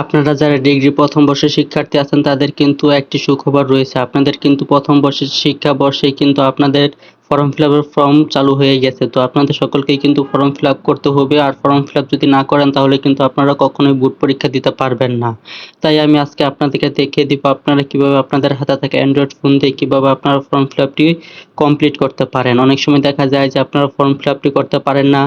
আপনারা যারা ডিগ্রি প্রথম বর্ষের শিক্ষার্থী আছেন, তাদের কিন্তু একটি সুখবর রয়েছে। আপনাদের কিন্তু প্রথম বর্ষের শিক্ষাবর্ষে কিন্তু আপনাদের ফর্ম ফিল আপের ফর্ম চালু হয়ে গেছে। তো আপনাদের সকলকেই কিন্তু ফর্ম ফিল আপ করতে হবে। আর ফর্ম ফিল আপ যদি না করেন, তাহলে কিন্তু আপনারা কখনোই বুট পরীক্ষা দিতে পারবেন না। তাই আমি আজকে আপনাদেরকে দেখিয়ে দিব আপনারা কীভাবে আপনাদের হাতে থাকা অ্যান্ড্রয়েড ফোন দিয়ে কীভাবে আপনারা ফর্ম ফিল আপটি কমপ্লিট করতে পারেন। অনেক সময় দেখা যায় যে আপনারা ফর্ম ফিল আপটি করতে পারেন না।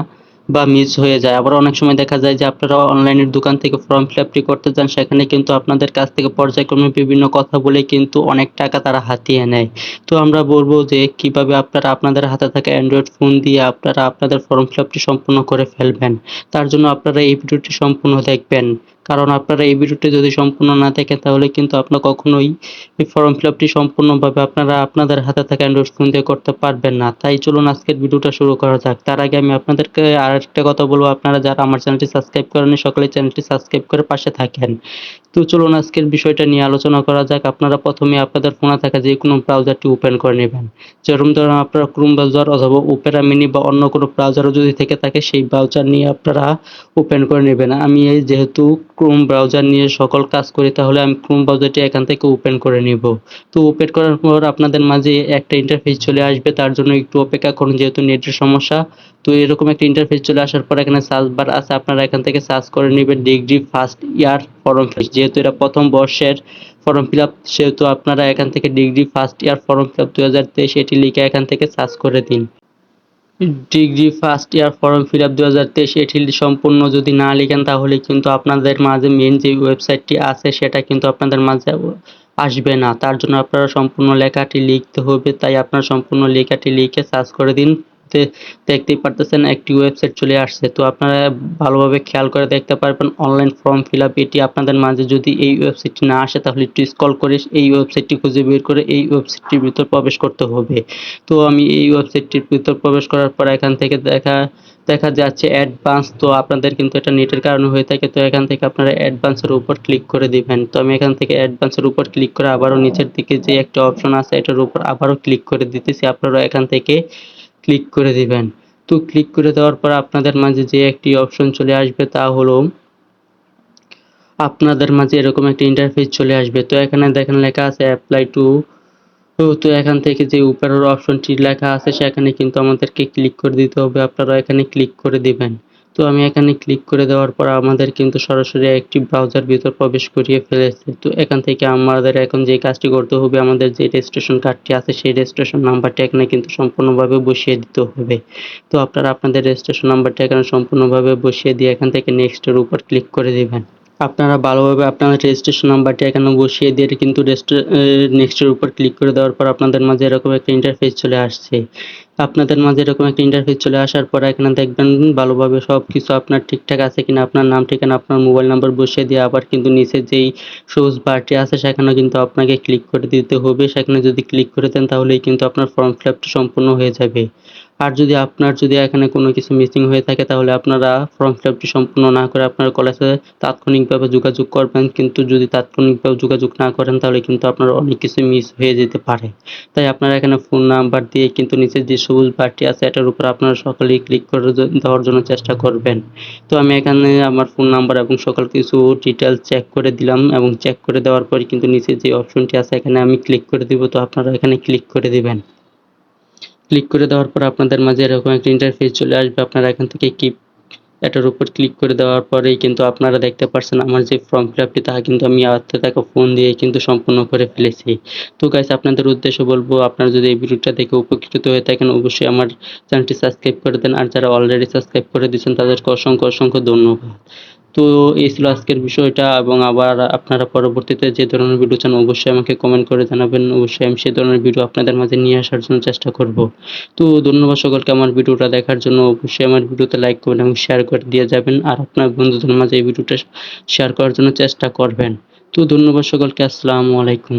বা মিস হয়ে যায়। আবার অনেক সময় দেখা যায় যে আপনারা অনলাইনের দোকান থেকে ফর্ম ফিল আপটি করতে যান, সেখানে কিন্তু আপনাদের কাছ থেকে পর্যায়ক্রমে বিভিন্ন কথা বলে কিন্তু অনেক টাকা তারা হাতিয়ে নেয়। তো আমরা বলব যে কীভাবে আপনারা আপনাদের হাতে থাকা অ্যান্ড্রয়েড ফোন দিয়ে আপনারা আপনাদের ফর্ম ফিল আপটি সম্পূর্ণ করে ফেলবেন। তার জন্য আপনারা এই ভিডিওটি সম্পূর্ণ দেখবেন। কারণ আপনারা এই ভিডিওটি যদি সম্পূর্ণ না থাকে তাহলে কিন্তু আপনারা কখনোই এই ফর্ম ফিল আপটি সম্পূর্ণভাবে আপনারা আপনাদের হাতে থাকা অ্যান্ড্রয়েড ফোন দিয়ে করতে পারবেন না। তাই চলুন আজকের ভিডিওটা শুরু করা যাক। তার আগে আমি আপনাদেরকে আর একটা কথা বলব। আপনারা যারা আমার চ্যানেলটি সাবস্ক্রাইব করেননি সকলে চ্যানেলটি সাবস্ক্রাইব করে পাশে থাকেন। তো চলুন আজকের বিষয়টা নিয়ে আলোচনা করা যাক। আপনারা প্রথমে আপনাদের ফোনে থাকা যে কোনো ব্রাউজারটি ওপেন করে নেবেন। যেরকম ধরুন আপনারা ক্রোম ব্রাউজার অথবা ওপেরা মিনি বা অন্য কোনো ব্রাউজারও যদি থেকে থাকে, সেই ব্রাউজার নিয়ে আপনারা ওপেন করে নেবেন। আমি এই যেহেতু ক্রোম ব্রাউজার নিয়ে সকল কাজ করি, তাহলে আমি ক্রোম ব্রাউজারটি এখান থেকে ওপেন করে নিব। তো ওপেন করার পর আপনাদের মাঝে একটা ইন্টারফেস চলে আসবে, তার জন্য একটু অপেক্ষা করুন, যেহেতু নেটের সমস্যা। তো এরকম একটা ইন্টারফেস চলে আসার পর এখানে সার্চ বার আছে, আপনারা এখান থেকে সার্চ করে নেবেন ডিগ্রি ফার্স্ট ইয়ার ফর্ম যেহেতু এটা প্রথম বর্ষের ফর্ম ফিল আপ সেহেতু আপনারা এখান থেকে degree first year form fill up দু হাজার তেইশ এটি লিখে এখান থেকে সার্চ করে দিন। Degree first year form fill up দু হাজার তেইশ এটি সম্পূর্ণ যদি না লিখেন, তাহলে কিন্তু আপনাদের মাঝে মেন যে ওয়েবসাইটটি আছে, সেটা কিন্তু আপনাদের মাঝে আসবে না। তার জন্য আপনারা সম্পূর্ণ লেখাটি লিখতে হবে, তাই আপনারা সম্পূর্ণ লেখাটি লিখে সার্চ করে দিন। দেখতেই পারতেছেন একটি ওয়েবসাইট চলে আসছে। তো আপনারা ভালোভাবে খেয়াল করে দেখতে পারবেন অনলাইন ফর্ম ফিল আপ এটি আপনাদের মাঝে যদি এই ওয়েবসাইটটি না আসে তাহলে একটু স্কল করে এই ওয়েবসাইটটি খুঁজে বের করে এই ওয়েবসাইটটির ভিতর প্রবেশ করতে হবে। তো আমি এই ওয়েবসাইটটির ভিতর প্রবেশ করার পর এখান থেকে দেখা দেখা যাচ্ছে অ্যাডভান্স তো আপনাদের কিন্তু এটা নেটের কারণে হয়ে থাকে। তো এখান থেকে আপনারা অ্যাডভান্সের উপর ক্লিক করে দিবেন। তো আমি এখান থেকে অ্যাডভান্সের উপর ক্লিক করে আবারও নিচের দিকে যে একটা অপশন আছে, এটার উপর আবারও ক্লিক করে দিতেছি। আপনারা এখান থেকে ক্লিক করে দিবেন। তো ক্লিক করে দেওয়ার পর আপনাদের মাঝে যে একটি অপশন চলে আসবে তা হলো আপনাদের মাঝে এরকম একটা ইন্টারফেস চলে আসবে। তো এখানে দেখেন লেখা আছে অ্যাপ্লাই টু তো এখান থেকে যে উপরের অপশনটি লেখা আছে সেখানে কিন্তু আমাদেরকে ক্লিক করে দিতে হবে। আপনারা এখানে ক্লিক করে দিবেন। তো আমি এখানে ক্লিক করে দেওয়ার পর আমাদের কিন্তু সরাসরি একটি ব্রাউজার ভিতর প্রবেশ করিয়ে ফেলেছে। তো এখান থেকে আমাদের এখন যে কাজটি করতে হবে, আমাদের যে রেজিস্ট্রেশন কার্ডটি আছে, সেই রেজিস্ট্রেশন নাম্বারটি এখানে কিন্তু সম্পূর্ণভাবে বসিয়ে দিতে হবে। তো আপনারা আপনাদের রেজিস্ট্রেশন নাম্বারটি এখানে সম্পূর্ণভাবে বসিয়ে দিয়ে এখান থেকে নেক্সটের উপর ক্লিক করে দিবেন। আপনারা ভালোভাবে আপনাদের রেজিস্ট্রেশন নাম্বারটি এখানে বসিয়ে দিয়ে কিন্তু নেক্সটের উপর ক্লিক করে দেওয়ার পর আপনাদের মাঝে এরকম একটা ইন্টারফেস চলে আসছে। আপনাদের মাঝে এরকম একটা ইন্টারফেস চলে আসার পর এখানে দেখবেন ভালোভাবে সব কিছু আপনার ঠিকঠাক আছে কিনা, আপনার নাম ঠিকানা, আপনার মোবাইল নাম্বার বসিয়ে দিয়ে আবার কিন্তু নিচে যেই সবুজ বারটি আছে সেখানেও কিন্তু আপনাকে ক্লিক করে দিতে হবে। সেখানে যদি ক্লিক করে দেন তাহলেই কিন্তু আপনার ফর্ম ফিল সম্পূর্ণ হয়ে যাবে। আর যদি আপনার যদি এখানে কোনো কিছু মিসিং হয়ে থাকে, তাহলে আপনারা ফর্ম ফিল আপটি সম্পূর্ণ না করে আপনার কলেজে তাৎক্ষণিকভাবে যোগাযোগ করবেন। কিন্তু যদি তাৎক্ষণিকভাবে যোগাযোগ না করেন, তাহলে কিন্তু আপনার অনেক কিছু মিস হয়ে যেতে পারে। তাই আপনারা এখানে ফোন নাম্বার দিয়ে কিন্তু নিচে যে সবুজ বারটি আছে, এটার উপর আপনারা সকলেই ক্লিক করে দেওয়ার জন্য চেষ্টা করবেন। তো আমি এখানে আমার ফোন নাম্বার এবং সকল কিছু ডিটেলস চেক করে দিলাম এবং চেক করে দেওয়ার পরে কিন্তু নিচে যে অপশনটি আছে, এখানে আমি ক্লিক করে দিব। তো আপনারা এখানে ক্লিক করে দিবেন। ক্লিক করে দেওয়ার পর আপনাদের মাঝে এরকম একটা ইন্টারফেস চলে আসবে। আপনারা এখান থেকে কি এটার উপর ক্লিক করে দেওয়ার পরেই কিন্তু আপনারা দেখতে পাচ্ছেন আমার যে ফর্ম ফিল আপটি তা কিন্তু আমি হাতে থাকা ফোন দিয়ে কিন্তু সম্পূর্ণ করে ফেলেছি। তো গাইস আপনাদের উদ্দেশ্যে বলব, আপনারা যদি এই ভিডিওটা দেখে উপকৃত হয়ে থাকেন, অবশ্যই আমার চ্যানেলটি সাবস্ক্রাইব করে দেন। আর যারা অলরেডি সাবস্ক্রাইব করে দিয়েছেন, তাদেরকে অসংখ্য অসংখ্য ধন্যবাদ। তো এই ছিল আজকের বিষয়টা এবং আবার আপনারা পরবর্তীতে যে ধরনের ভিডিও চান, অবশ্যই আমাকে কমেন্ট করে জানাবেন। অবশ্যই আমি সেই ধরনের ভিডিও আপনাদের মাঝে নিয়ে আসার জন্য চেষ্টা করব। তো ধন্যবাদ সকলকে আমার ভিডিওটা দেখার জন্য। অবশ্যই আমার ভিডিওতে লাইক করবেন এবং শেয়ার করে দিয়ে যাবেন আর আপনার বন্ধুদের মাঝে এই ভিডিওটা শেয়ার করার জন্য চেষ্টা করবেন। তো ধন্যবাদ সকলকে। আসসালামু আলাইকুম।